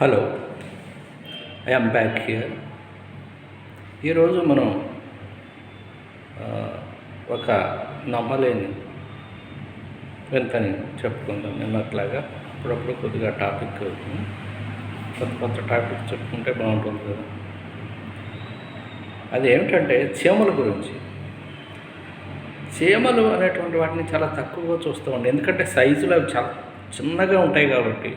Hello I am back here. ఈరోజు మనం ఒక నమ్మలేని వింతని చెప్పుకుందాం నిన్నట్లాగా. అప్పుడప్పుడు కొద్దిగా టాపిక్ కొత్త కొత్త టాపిక్ చెప్పుకుంటే బాగుంటుంది కదా. అది ఏమిటంటే చీమల గురించి. చీమలు అనేటువంటి వాటిని చాలా తక్కువగా చూస్తూ ఉంటాం ఎందుకంటే సైజులు అవి చాలా చిన్నగా ఉంటాయి కాబట్టి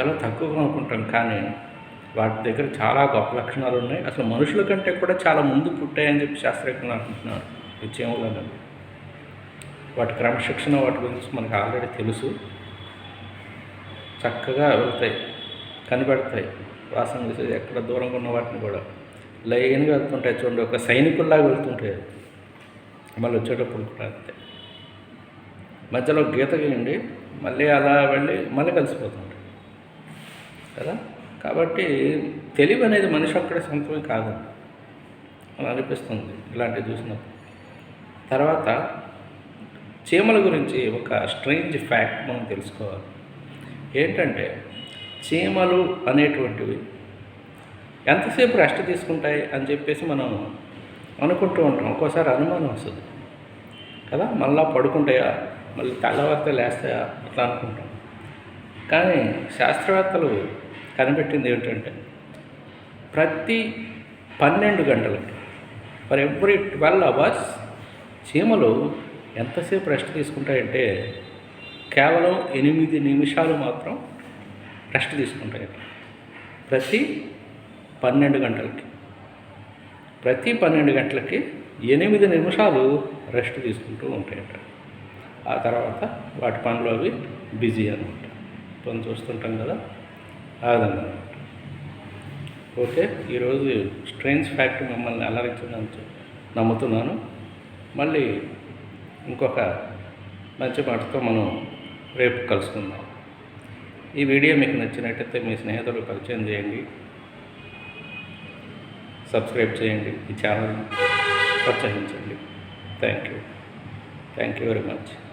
చాలా తక్కువగా అనుకుంటాం కానీ వాటి దగ్గర చాలా గొప్ప లక్షణాలు ఉన్నాయి. అసలు మనుషుల కంటే కూడా చాలా ముందు పుట్టాయని చెప్పి శాస్త్రజ్ఞులు అనుకుంటున్నారు ఈ చీమలు వాటి క్రమశిక్షణ వాటి గురించి మనకు ఆల్రెడీ తెలుసు. చక్కగా వెళ్తాయి కనిపెడతాయి వాసన చేసేది ఎక్కడ దూరంగా ఉన్న వాటిని కూడా. లైన్గా వెళ్తుంటాయి చూడండి ఒక సైనికుల్లాగా వెళ్తుంటాయి. మళ్ళీ వచ్చేటప్పుడు కూడా అంతే. మధ్యలో గీత గీయండి మళ్ళీ అలా వెళ్ళి మళ్ళీ కలిసిపోతాం. కదా? కాబట్టి తెలివి అనేది మనిషి ఒక్కడే సొంతమే కాదు. అని అనిపిస్తుంది ఇలాంటివి చూసినప్పుడు. తర్వాత చీమల గురించి ఒక స్ట్రేంజ్ ఫ్యాక్ట్ మనం తెలుసుకోవాలి. ఏంటంటే చీమలు అనేటువంటివి ఎంతసేపు రెస్ట్ తీసుకుంటాయి అని చెప్పేసి మనం అనుకుంటూ ఉంటాం. ఒక్కోసారి అనుమానం వస్తుంది. కదా? మళ్ళా పడుకుంటాయా? మళ్ళీ తెల్లవారితే లేస్తాయా? అట్లా అనుకుంటాం. కానీ శాస్త్రవేత్తలు కనిపెట్టింది ఏమిటంటే ప్రతి పన్నెండు గంటలకి ఫర్ ఎవ్రీ ట్వెల్వ్ అవర్స్ చీమలు ఎంతసేపు రెస్ట్ తీసుకుంటాయంటే కేవలం ఎనిమిది నిమిషాలు మాత్రం రెస్ట్ తీసుకుంటాయి. ప్రతి పన్నెండు గంటలకి ప్రతి పన్నెండు గంటలకి ఎనిమిది నిమిషాలు రెస్ట్ తీసుకుంటూ ఉంటాయట. ఆ తర్వాత వాటి పనులు అవి బిజీ అనమాట పని చూస్తుంటాం కదా ఆ విధంగా. ఓకే ఈరోజు స్ట్రెయిన్స్ ఫ్యాక్ట్ మిమ్మల్ని అలరించిందని నమ్ముతున్నాను. మళ్ళీ ఇంకొక మంచి మాటతో మనం రేపు కలుసుకుందాం. ఈ వీడియో మీకు నచ్చినట్టయితే మీ స్నేహితులు పరిచయం చేయండి. సబ్స్క్రైబ్ చేయండి. ఈ ఛానల్ ప్రోత్సహించండి. Thank you. Thank you very much.